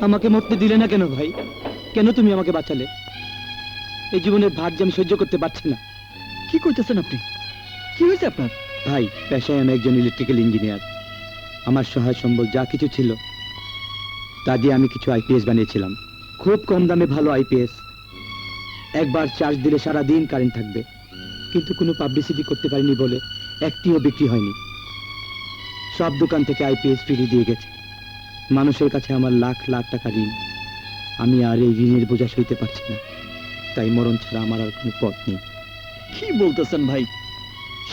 আমাকে মরতে দিলে না কেন ভাই? কেন তুমি আমাকে বাঁচালে? এই জীবনের ভার যে আমি সহ্য করতে পারছি না। কি করতেছেন আপনি? কি হয়েছে আপনার? ভাই, পেশায় আমি একজন ইলেকট্রিক্যাল ইঞ্জিনিয়ার আমার সহায় সম্বল যা কিছু ছিল, তা দিয়ে আমি কিছু আইপিএস বানিয়েছিলাম। খুব কম দামে ভালো আইপিএস একবার চার্জ দিলে সারা দিন কারেন্ট থাকবে। কিন্তু কোনো পাবলিসিটি করতে পারিনি বলে একটিও বিক্রি হয়নি। সব দোকান থেকে আইপিএস ফিরিয়ে দিয়ে গেছে। মানুষের কাছে আমার লাখ লাখ টাকা ঋণ। আমি আর এই ঋণের বোঝা সইতে পারছি না। তাই মরণ ছাড়া আমার আর কোনো পথ নেই। কি বলতেছেন ভাই?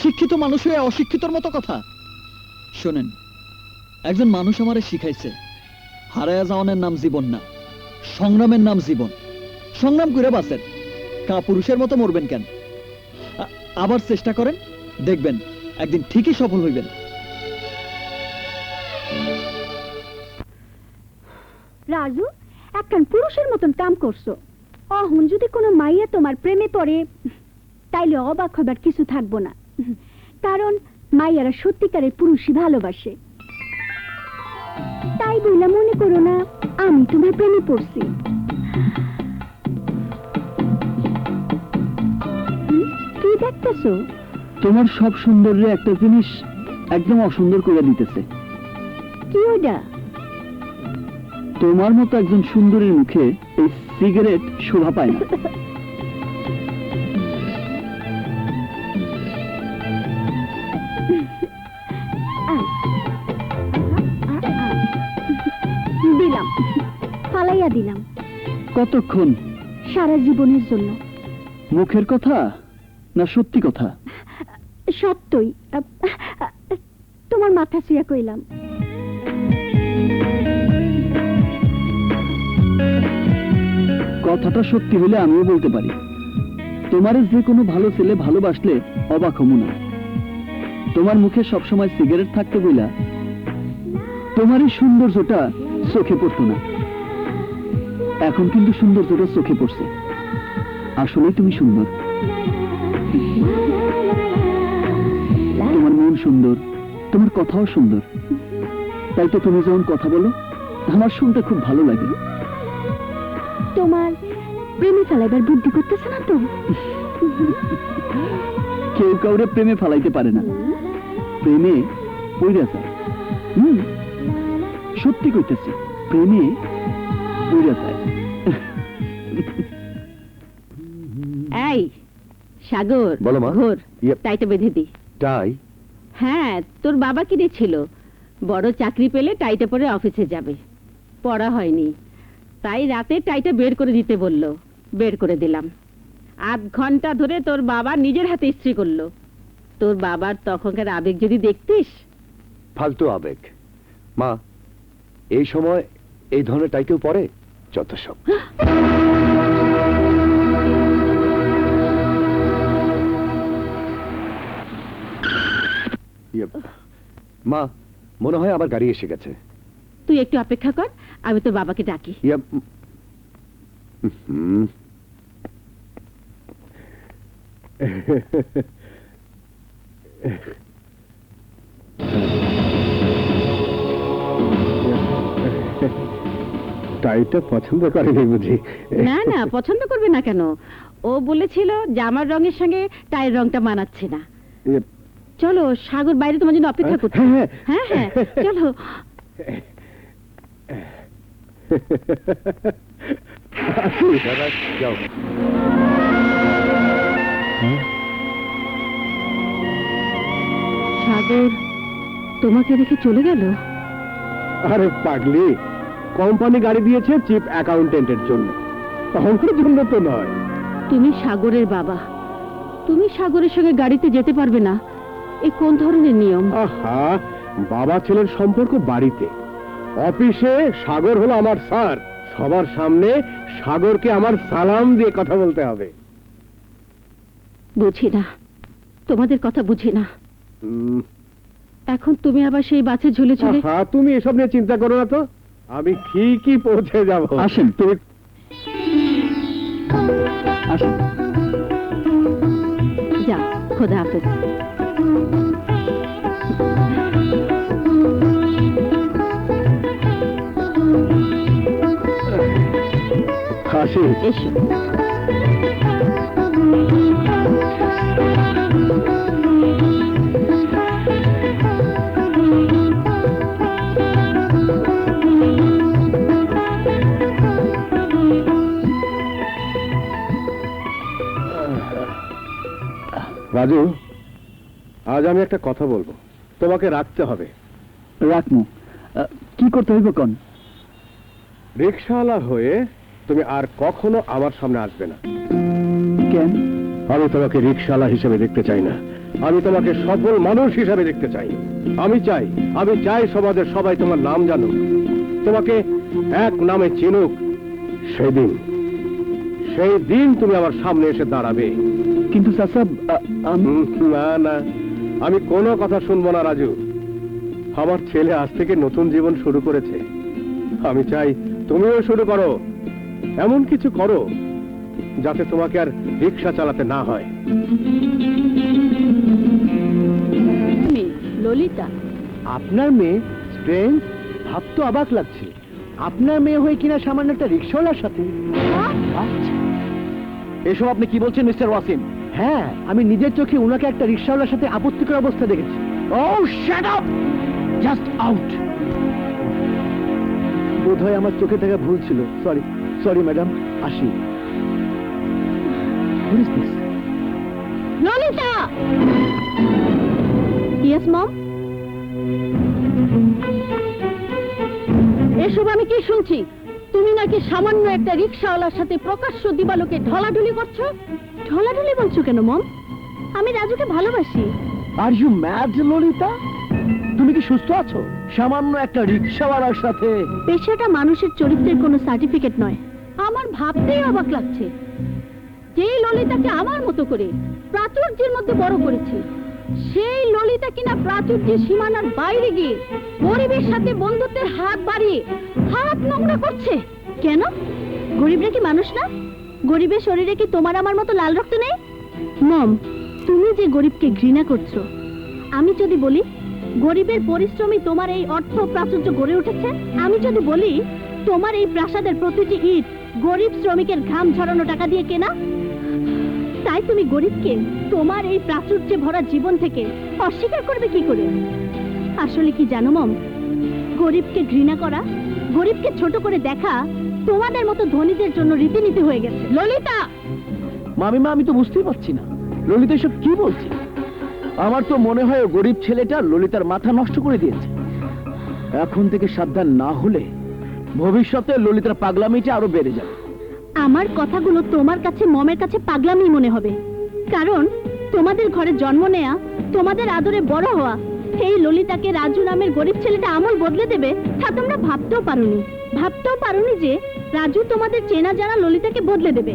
শিক্ষিত মানুষ হয়ে অশিক্ষিতর মতো কথা। শোনেন, একজন মানুষ আমারে শিখাইছে, হারায়া যাওয়ানের নাম জীবন না, সংগ্রামের নাম জীবন। সংগ্রাম করে বাঁচেন কা পুরুষের মতো মরবেন কেন? আবার চেষ্টা করেন, দেখবেন একদিন ঠিকই সফল হইবেন। রাজু একখান পুরুষের মতন কাম করছ। অহন যদি কোনো মাইয়া তোমার প্রেমে পড়ে, তাইলে অবাক হবার কিছু থাকব না। কারণ মাইয়ারা সত্যিকারের পুরুষই ভালোবাসে। তাই বলে মনে করো না, আমি তোমার প্রেমে পড়ছি। কি দেখতেছো? তোমার সব সৌন্দর্যে একটা জিনিস একদম অসুন্দর করে দিতেছে। কি ওটা? তোমার মতো একজন সুন্দরীর মুখে এই সিগারেট শোভা পায় না। দিলাম। ফালাইয়া দিলাম। কতক্ষণ? সারা জীবনের জন্য। মুখের কথা না সত্যি কথা? সত্যই। তোমার মাথা ছুঁয়া কইলাম। কথাটা সত্যি হলে আমিও বলতে পারি। তোমার যে কোনো ভালো ছেলে ভালোবাসলে অবাক হমু না। তোমার মুখে সবসময় সিগারেট থাকতে বইলা তোমার এই সৌন্দর্যটা চোখে পড়তো না। এখন কিন্তু সৌন্দর্যটা চোখে পড়ছে। আসলেই তুমি সুন্দর। সুন্দর। তোমার কথাও সুন্দর। তাই তো তুমি যখন কথা বলো আমার শুনতে খুব ভালো লাগে। তোমার প্রেমে ফেলাইবার বুদ্ধি করতেছে না তো? কেউ কাউরে প্রেমে ফালাইতে পারে না। প্রেমে পইরা যায়। হুম সত্যি কইতেছি প্রেমে পইরা যায়। এই সাগর বলো, মা। ঘোর ইয়ে- টাইটা বেঁধে দি। তাই? হ্যাঁ তোর বাবা কিনেছিল বড় চাকরি পেলে টাইটা পরে অফিসে যাবে। পড়া হয়নি। তাই রাতে টাইটা বের করে দিতে বলল। বের করে দিলাম। আধ ঘণ্টা ধরে তোর বাবা নিজের হাতে ইস্ত্রি করল। তোর বাবার তখনকার আবেগ যদি দেখতিস? ফালতু আবেগ। মা এই সময় এই ধরনের টাই কেউ পরে? যত সব। ইয়ে, মা মনে হয় আবার গাড়ি এসে গেছে। তুই একটু অপেক্ষা কর আমি তোর বাবাকে ডাকি। ইয়ে, উম, হুম। টাইটা পছন্দ করেনি বুঝি। না না পছন্দ করবে না কেন? ও বলেছিল জামার রঙের সঙ্গে টাইয়ের রংটা মানাচ্ছে না। ইয়ে, চলো সাগর বাইরে তোমার জন্য অপেক্ষা করছে। হ্যাঁ, হ্যাঁ। হ্যাঁ চলো। যাও সাগর তোমাকে রেখে চলে গেল? আরে পাগলি কোম্পানি গাড়ি দিয়েছে চিফ অ্যাকাউন্টেন্টের জন্য। আমার জন্য তো নয়। তুমি সাগরের বাবা। তুমি সাগরের সঙ্গে গাড়িতে যেতে পারবে না। এ কোন ধরনের নিয়ম? আহা বাবা ছেলের সম্পর্ক বাড়িতে। অফিসে সাগর হলো আমার স্যার। সবার সামনে সাগরকে আমার সালাম দিয়ে কথা বলতে হবে। বুঝি না। তোমাদের কথা বুঝি না। এখন তুমি আবার সেই বাসে ঝুলে ঝুলে আহা, তুমি এসব নিয়ে চিন্তা করো না তো। আমি ঠিকই পৌঁছে যাব। আসেন। তুমি আসেন। যাও খোদা হাফেজ। এসো রাজু আজ আমি একটা কথা বলব। তোমাকে রাখতে হবে। রাখমু কি করতে হইব কোন? রিক্সাওয়ালা হয়ে তুমি আর কখনো আমার সামনে আসবে না। কেন? আমি তোমাকে রিক্সাওয়ালা হিসেবে দেখতে চাই না। আমি তোমাকে সফল মানুষ হিসেবে দেখতে চাই। আমি চাই আমি চাই সমাজের সবাই তোমার নাম জানুক। তোমাকে এক নামে চিনুক। সেদিন সেই দিন তুমি আমার সামনে এসে দাঁড়াবে। কিন্তু না না। আমি কোনো কথা শুনব না রাজু। আমার ছেলে আজ থেকে নতুন জীবন শুরু করেছে। আমি চাই তুমিও শুরু করো। এমন কিছু করো যাতে তোমাকে আর রিক্সা চালাতে না হয়। ললিতা। আপনার মেয়ে স্ট্রেঞ্জ ভাব তো অবাক লাগছে। আপনার মেয়ে হয়ে কিনা সামান্য একটা রিক্সাওয়ালার সাথে? এসব আপনি কি বলছেন মিস্টার ওয়াসিম? হ্যাঁ আমি নিজের চোখে উনাকে একটা রিক্সাওয়ালার সাথে আপত্তিকর অবস্থা দেখেছি। ও শ্যাট জাস্ট আউট বোধহয় আমার চোখে থাকা ভুল ছিল। সরি সরি ম্যাডাম আসি। এসব আমি কি শুনছি? তুমি নাকি সামান্য একটা রিক্সাওয়ালার সাথে প্রকাশ্য দিবালোকে ঢলাঢুলি করছ? ঢলাঢলি বলছো কেন মম? আমি রাজুকে ভালোবাসি। আর ইউ ম্যাড ললিতা তুমি কি সুস্থ আছো? সামান্য একটা রিক্সাওয়ালার সাথে। পেশাটা মানুষের চরিত্রের কোনো সার্টিফিকেট নয়। আমার ভাবতেই অবাক লাগছে। যেই ললিতাকে আমার মতো করে প্রাচুর্যের মধ্যে বড় করেছি সেই ললিতা কিনা প্রাচুর্যের সীমানার বাইরে গিয়ে গরিবের সাথে বন্ধুত্বের হাত বাড়িয়ে হাত নোংরা করছে। কেন? গরিবরা কি মানুষ না? গরিবের শরীরে কি তোমার আমার মতো লাল রক্ত নেই? মম, তুমি যে গরিবকে ঘৃণা করছ, আমি যদি বলি, গরিবের পরিশ্রমী তোমার এই অর্থ প্রাচুর্য গড়ে উঠেছে, আমি যদি বলি, তোমার এই প্রাসাদের প্রতিটি ইট গরিব শ্রমিকের ঘাম ঝরানো টাকা দিয়ে কেনা, তাই তুমি গরিবকে তোমার এই প্রাচুর্যে ভরা জীবন থেকে অস্বীকার করবে কি করে? আসলে কি জানো মম? গরিবকে ঘৃণা করা গরিবকে ছোট করে দেখা তোমাদের মতো ধনীদের জন্য রীতিনীতি হয়ে গেছে। ললিতা! মামিমা আমি তো বুঝতেই পারছি না। ললিতা এসব কি বলছে? আমার তো মনে হয় গরিব ছেলেটা ললিতার মাথা নষ্ট করে দিয়েছে। এখন থেকে সাবধান না হলে ভবিষ্যতে ললিতার পাগলামিটা আরও বেড়ে যাবে। আমার কথাগুলো তোমার কাছে মমের কাছে পাগলামি মনে হবে। কারণ তোমাদের ঘরে জন্ম নেয়া তোমাদের আদরে বড় হওয়া এই ললিতাকে রাজু নামের গরিব ছেলেটা আমল বদলে দেবে তা তোমরা ভাবতেও পারোনি। ভাবতেও পারোনি যে রাজু তোমাদের চেনা জানা ললিতাকে বদলে দেবে।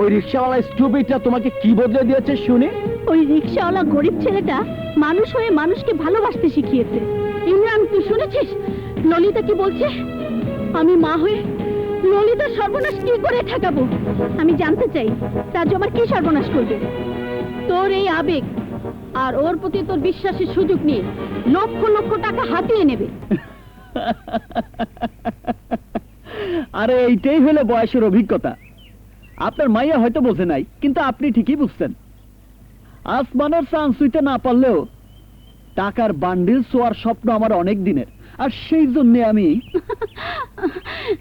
ওই রিক্সাওয়ালা স্টুপিটা তোমাকে কি বদলে দিয়েছে শুনে? ওই রিক্সাওয়ালা গরিব ছেলেটা মানুষ হয়ে মানুষকে ভালোবাসতে শিখিয়েছে। ইমরান তুই শুনেছিস? ললিতা কি বলছে? আমি মা হয়ে ললিতা সর্বনাশ কি করে ঠেকাবো? আমি জানতে চাই রাজু আমার কি সর্বনাশ করবে? তোর এই আবেগ আর ওর প্রতি তোর বিশ্বাসের সুযোগ নিয়ে লক্ষ লক্ষ টাকা হাতিয়ে নেবে। আরে এইটাই হলো বয়সের অভিজ্ঞতা। আপনার মাইয়া হয়তো বোঝে নাই কিন্তু আপনি ঠিকই বুঝছেন আসমানের চান্স হইতে না পারলেও টাকার বান্ডিল শোয়ার স্বপ্ন আমার অনেক দিনের আর সেই জন্য আমি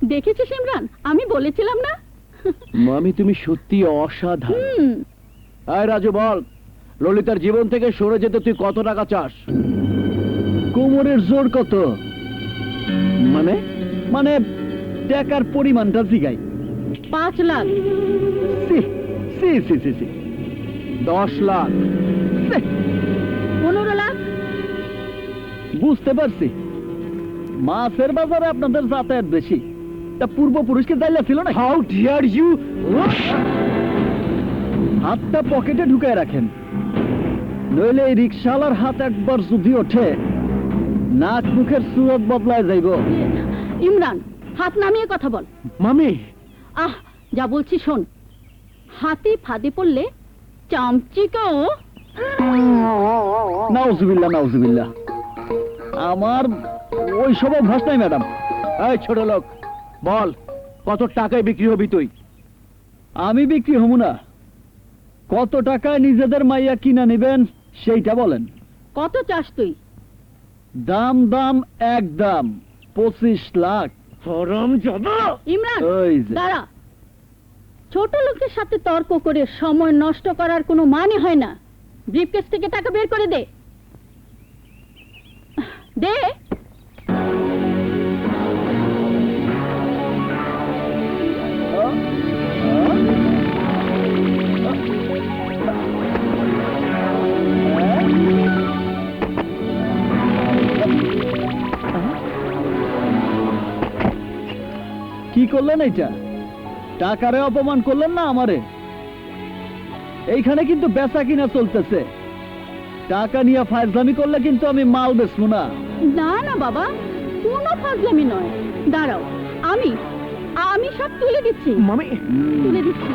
দেখেছিস ইমরান? আমি বলেছিলাম না? মামি তুমি সত্যি অসাধারণ। আয় রাজু বল। ললিতার জীবন থেকে সরে যেতে তুই কত টাকা চাস? কোমরের জোর কত? মানে? মানে টাকার পরিমাণটা জিগাই। পাঁচ লাখ। সি সি সি সি সি। দশ লাখ। পনেরো লাখ? বুঝতে পারছি। মাছের বাজারে আপনাদের যাতায়াত বেশি। তা পূর্বপুরুষকে যাইলে ছিল না হাউ ডিয়ার ইউ হাতটা পকেটে ঢুকায় রাখেন। নইলে এই রিক্সাওয়ালার হাত একবার যদি ওঠে নাক মুখের সুরত বদলায় যাইব। ইমরান হাত নামিয়ে কথা বল। মামি। আহ যা বলছি শোন। হাতি ফাঁদে পড়লে চামচিকাও নাউজুবিল্লাহ নাউজুবিল্লাহ। আমার ওই সব অভ্যাস নাই ম্যাডাম। এই ছোট লোক বল কত টাকায় বিক্রি হবি তুই? আমি বিক্রি হব না। কত টাকায় নিজেদের মাইয়া কিনা নেবেন সেইটা বলেন। কত চাস তুই? দাম দাম এক দাম পঁচিশ লাখ। ইমরান ওই যে। দাঁড়া। ছোট লোকের সাথে তর্ক করে সময় নষ্ট করার কোনো মানে হয় না। ব্রিফকেস থেকে টাকা বের করে দে। দে। কি করলেন এটা টাকারে অপমান করলেন না আমারে? এইখানে কিন্তু বেচা কিনা চলতেছে। টাকা নিয়ে ফাজলামি করলে কিন্তু আমি মাল বেচবো না। না না বাবা কোনো ফাজলামি নয়। দাঁড়াও আমি আমি সব তুলে দিচ্ছি। মামি তুলে দিচ্ছি।